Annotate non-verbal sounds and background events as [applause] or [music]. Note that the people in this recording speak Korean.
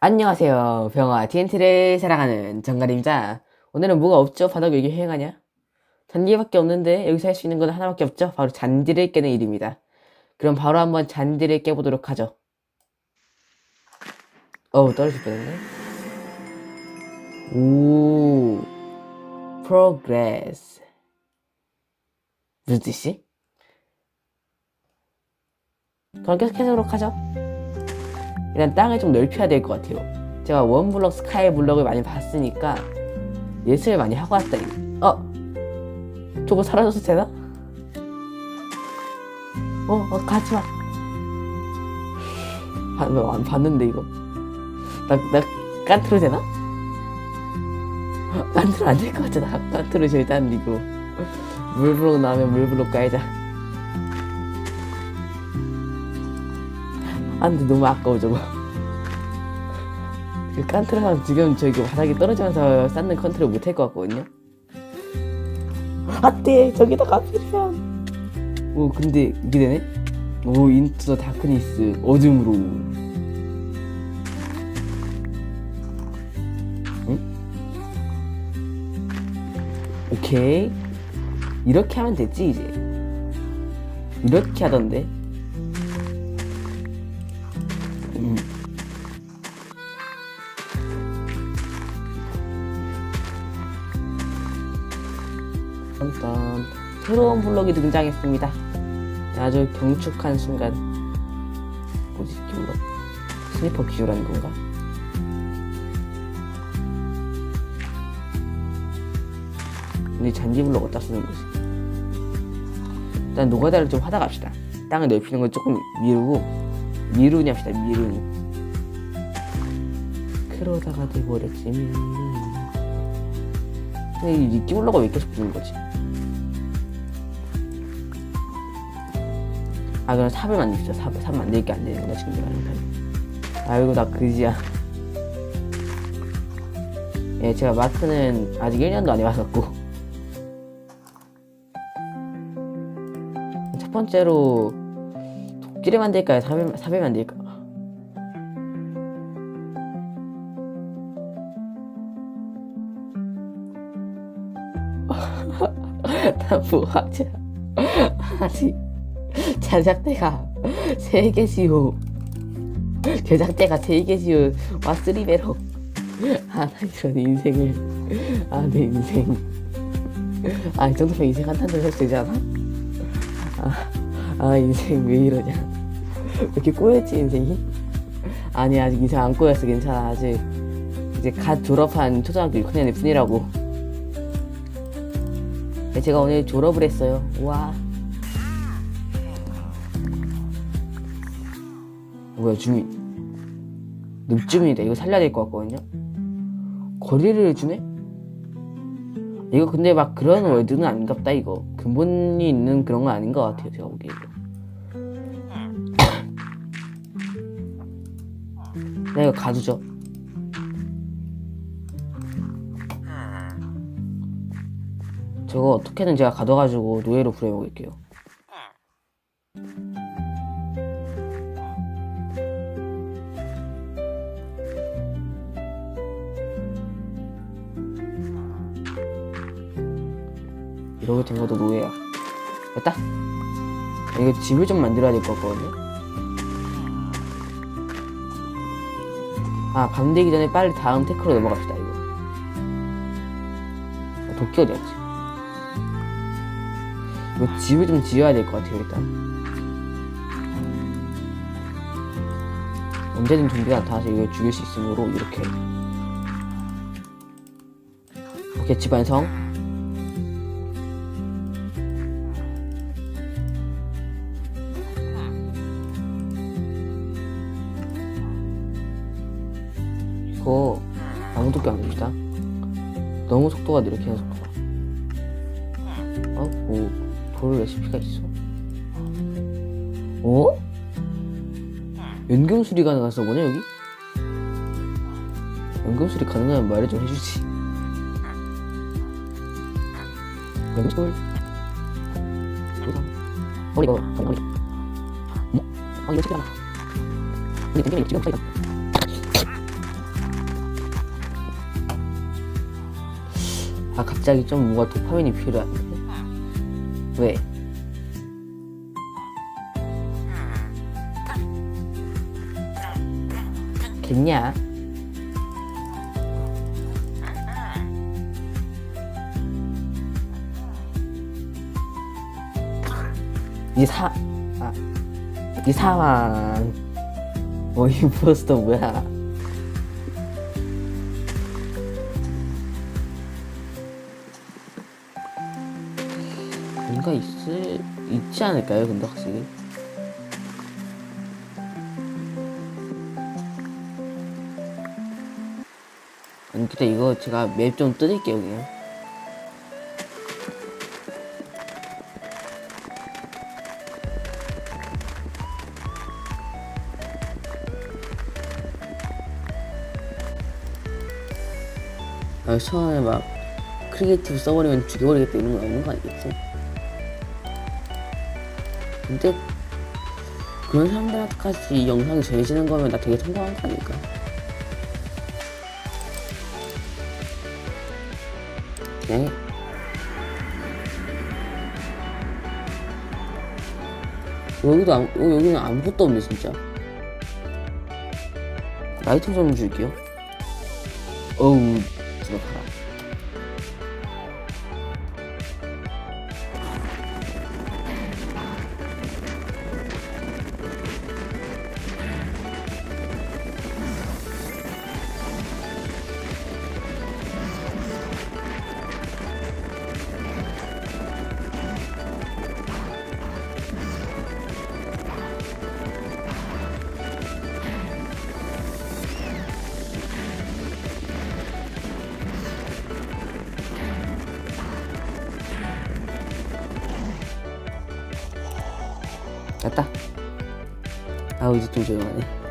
안녕하세요. 병아 TNT를 사랑하는 정갈입니다. 오늘은 뭐가 없죠? 바닥 여기 유행하냐? 잔디밖에 없는데 여기서 할 수 있는 건 하나밖에 없죠? 바로 잔디를 깨는 일입니다. 그럼 바로 한번 잔디를 깨보도록 하죠. 어우 떨어질 뻔했네. 오, progress. 무슨 뜻이? 그럼 계속 해보도록 하죠. 일단 땅을 좀 넓혀야 될 것 같아요. 제가 원블럭 스카이 블럭을 많이 봤으니까 예습을 많이 하고 왔다. 어? 저거 사라져도 되나? 어, 어 가지 마. 봐, 뭐, 안 봤는데 이거. 나, 나 깐트로 되나? 깐트로 안 될 것 같아. 나 깐트로 절대 안 되고. 물블럭 나오면 물블럭 깔자. 아 근데 너무 아까워 저거. 그 깐트라랑 지금 저기 바닥에 떨어지면서 쌓는 컨트롤 못할 것 같거든요. 아떼 저기다가 필요한. 오 근데 이게 되네? 오 인투 더 다크니스. 어둠으로. 응? 오케이. 이렇게 하면 됐지 이제. 이렇게 하던데 블럭이 등장했습니다. 아주 경축한 순간 뭐지 이 블럭 스니퍼 기어라는 건가? 근데 잔디 블럭 어디다 쓰는 거지? 일단 노가다를 좀 하다 갑시다. 땅을 넓히는 건 조금 미루고 미룬이 합시다 미룬 그러다가 돼버렸지 근데 이 올라가 왜 계속 부는 거지 아 그럼 삽을 만듭시다 삽, 삽 만들 게 안 되는구나 지금 내가 하는 건 아이고 나 그지야. 예 제가 마트는 아직 1년도 안 해봤었고. 첫 번째로 도끼를 만들까요? 삽을, 삽을 만들까? [laughs] 나 뭐하자 아니 [laughs] 제작대가 세 개지요. 제작대가 세 개지요. 와쓰리베럭 아나 이런 인생을. 아 내 인생. 아 이 정도면 인생 한탄도 할수 되잖아? 아, 아 인생 왜 이러냐. 왜 이렇게 꼬였지 인생이? 아니 아직 인생 안 꼬였어 괜찮아. 아직 이제 갓 졸업한 초등학교 6학년일 뿐이라고. 네, 제가 오늘 졸업을 했어요. 와 뭐야 주민 늪주민이다 이거 살려야 될 것 같거든요. 거리를 주네? 이거 근데 막 그런 월드는 아닌갑다 이거. 근본이 있는 그런 건 아닌 것 같아요 제가 보기에 네 이거 가두죠. 저거 어떻게든 제가 가둬가지고 노예로 부려먹을게요 이렇게 된 것도 노예야. 됐다? 이거 집을 좀 만들어야 될 것 같거든요. 아 밤 되기 전에 빨리 다음 테크로 넘어갑시다 이거. 아, 도끼 어디 갔지. 이거 집을 좀 지어야 될 것 같아요 일단. 언제든 좀비가 나타나서 이걸 죽일 수 있으므로 이렇게. 오케이 집 완성 이거 아무 도끼 안 줍시다 너무 속도가 느려 계속 속도가 어? 뭐돌 레시피가 있어? 어? 연금술이 가능해서 뭐냐 여기? 연금술이 가능하면 말을 좀 해주지 연금술 머리 이거 머리 어? 어 이거 찍잖아 근데 땡기면 이거 아 갑자기 좀 뭔가 도파민이 필요한데 왜? 겠냐? 이 사, 아, 이 사망. 뭐, 임포스터 뭐야? 뭔가 있을, 있지 않을까요, 근데 확실히? 아니, 근데 이거 제가 맵 좀 뜯을게요, 그냥. 아, 처음에 막 크리에이티브 써버리면 죽여버리겠다 이런 거 없는 거 아니겠지? 근데 그런 사람들한테까지 영상이 전해지는 거면 나 되게 성공한 거 아닐까? 해. 여기도 아무, 어, 여기는 아무것도 없네 진짜 라이터 좀 줄게요 어우 됐다. 아우 이제 좀 조용하네